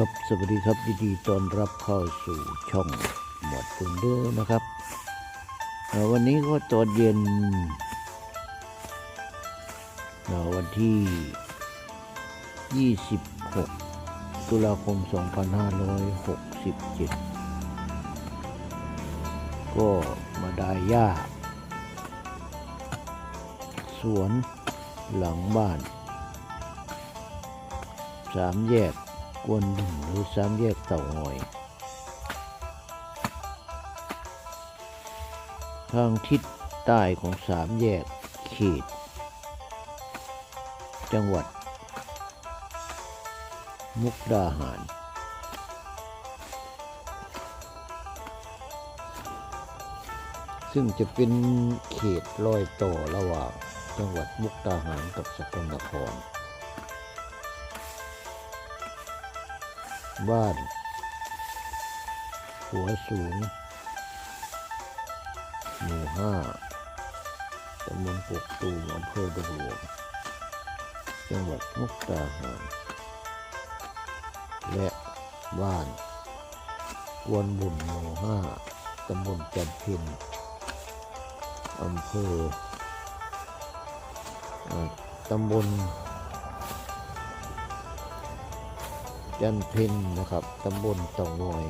ครับสวัสดีครับยินดีต้อนรับเข้าสู่ช่องหมวดตุนเดอร์นะครับ วันนี้ก็ตอนเย็นวันที่ 26 ตุลาคม 2567 ก็มาได้ย่า สวนหลังบ้าน สามแยก กวนหนึ่งหรือสามแยกเต่างอย ทางทิศใต้ของสามแยกเขต จังหวัด มุกดาหาร ซึ่งจะเป็นเขตรอยต่อระหว่างจังหวัดมุกดาหารกับสกลนคร บ้าน หัวสูงหมู่ห้าตำบลปกตูมอำเภอดงหลวงจังหวัดมุกดาหารและบ้านกวนบุญหมู่ห้าตำบลจันพินอำเภอตำบล จันเพ็ญนะครับตำบลเต่างอย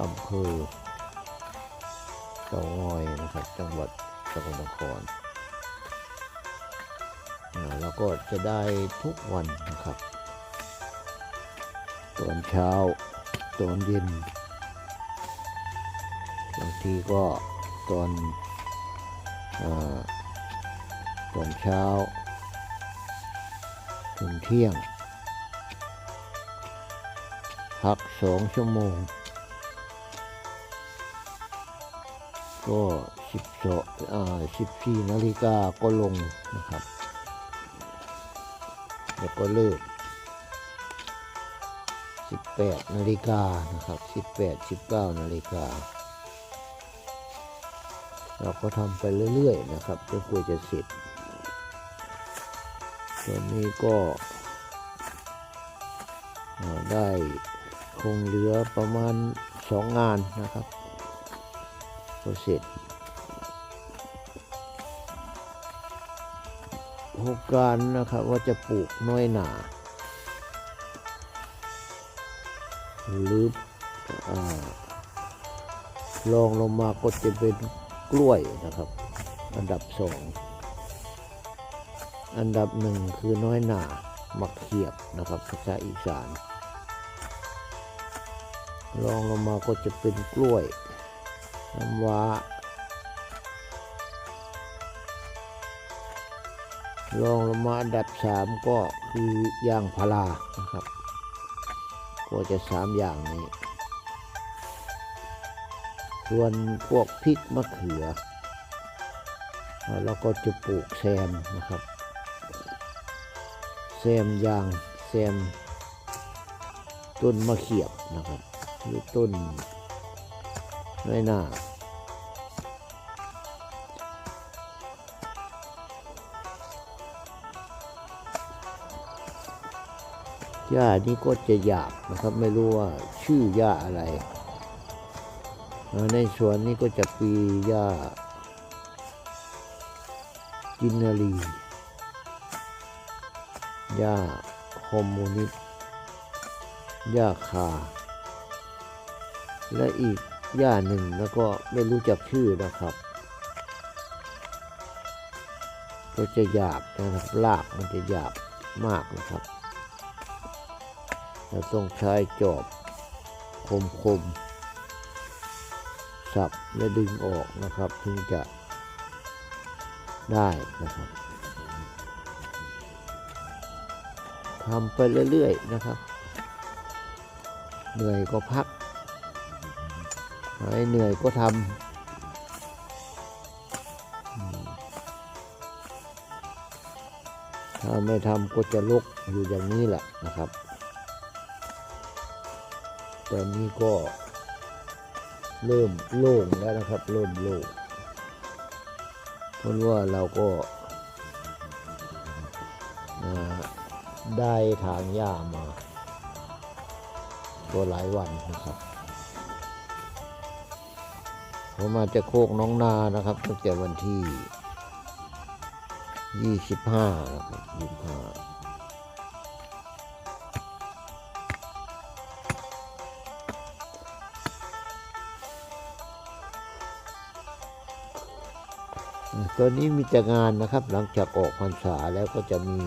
อำเภอเต่างอยนะครับ จังหวัดสกลนครอ่าแล้วก็จะได้ทุกวันนะครับ ตอนเช้า ตอนเย็น บางทีก็ตอนอตอนเช้าถึงเที่ยง พักสองชั่วโมง ก็สิบสองอ่าสิบสี่นาฬิกาก็ลงนะครับ แล้วก็เลิกสิบแปดนาฬิกานะครับสิบแปดสิบเก้านาฬิกาเราก็ทำไปเรื่อยๆนะครับจนกว่าจะเสร็จตอนนี้ก็ได้ คงเหลือประมาณสองงานนะครับก็เสร็จโครงการนะครับว่าจะปลูกน้อยหนา หรืออลองลงมาก็จะเป็นกล้วยนะครับ อันดับสองอันดับหนึ่งคือน้อยหนามักเขียบนะครับภาษาอีสาน รองลงมาก็จะเป็นกล้วยน้ำว้ารองลงมาอันดับสามก็คือยางพารานะครับ ก็จะสามอย่างนี้ ส่วนพวกพริกมะเขือ แล้วก็จะปลูกแซมนะครับแซมยางแซมต้นมะเขียบนะครับ หรือต้นน้อยหน้าหญ้านี้ก็จะหยาบนะครับ ไม่รู้ว่าชื่อหญ้าอะไร ในสวนนี้ก็จะปีหญ้ากินนารีหญ้าฮอร์โมนิสหญ้าคา และอีกหญ้าหนึ่งแล้วก็ไม่รู้จักชื่อนะครับ ก็จะหยาบนะครับรากมันจะหยาบมากนะครับเราต้องใช้จอบคมคมๆสับและดึงออกนะครับถึงจะได้นะครับทำไปเรื่อยๆนะครับ เหนื่อยก็พัก หายเหนื่อยก็ทำ ถ้าไม่ทำก็จะลุกอยู่อย่างนี้แหละนะครับ ตอนนี้ก็เริ่มโล่งแล้วนะครับ เริ่มโล่งเพราะว่าเราก็ได้ทางหญ้ามาก็หลายวันนะครับ ผมมาจะโคกน้องนานะครับตั้งแต่วันที่ยี่สิบห้านะครับยี่สิบห้าตอนนี้มีแต่งานนะครับ หลังจากออกพรรษาแล้วก็จะมี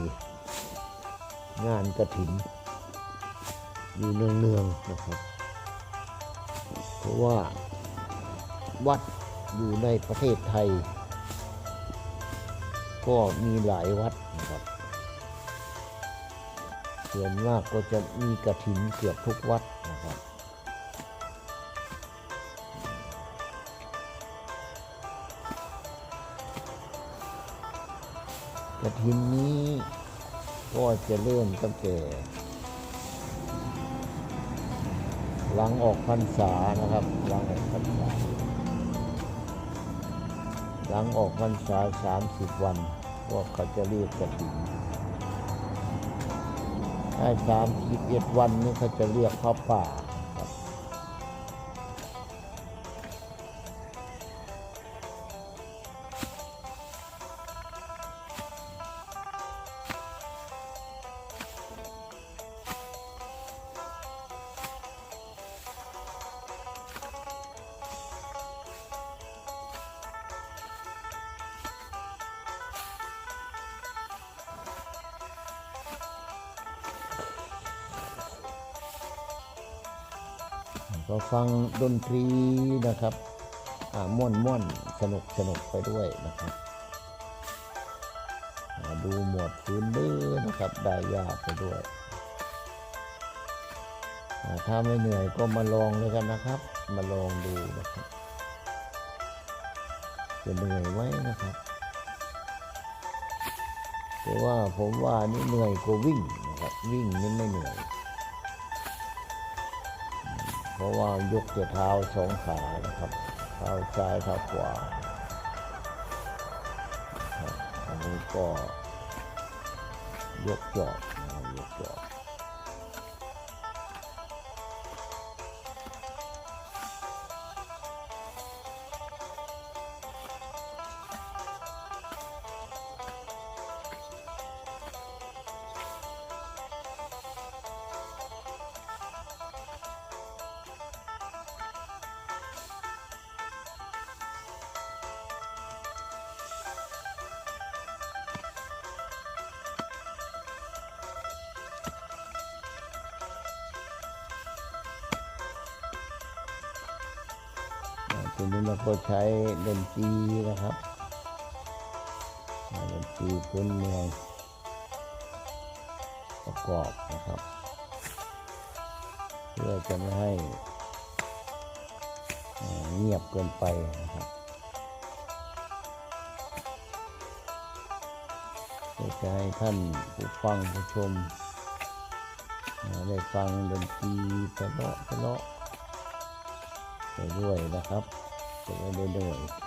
งานกระถิน อยู่เนืองๆนะครับ เพราะว่า วัดอยู่ในประเทศไทย ก็มีหลายวัดนะครับ ส่วนมากก็จะมีกระถินเกือบทุกวัดนะครับ กระถินนี้ก็จะเริ่มตั้งแต่หลังออกพรรษานะครับหลังออกพรรษา หลังออกพรรษาสามสิบวันว่าเขาจะเรียกกระถิ่นถ้าสามสิบเอ็ดวันนี้เขาจะเรียกพระป่า ก็ฟังดนตรีนะครับม่วนม่วนสนุกสนุกไปด้วยนะครับดูหมวดฟื้นดื้อนะครับได้ยากไปด้วย ถ้าไม่เหนื่อยก็มาลองเลยกันนะครับ มาลองดูนะครับจะเหนื่อยไหมนะครับแต่ว่าผมว่านี่เหนื่อยกว่าวิ่งนะครับ วิ่งนี่ไม่เหนื่อย ราะว่ายกเท้าสองขานะครับ เท้าซ้ายเท้าขวาอันนี้ก็ยกจอบ อ่าทีนี้เราก็ใช้ดนตรีนะครับดนตรีพื้นเมืองประกอบนะครับ เพื่อจะไม่ให้เงียบเกินไปนะครับเพื่อจะให้ท่านผู้ฟังผู้ชมได้ฟังดนตรีเพราะๆเพราะไปด้วยนะครับ Então, vamos bem.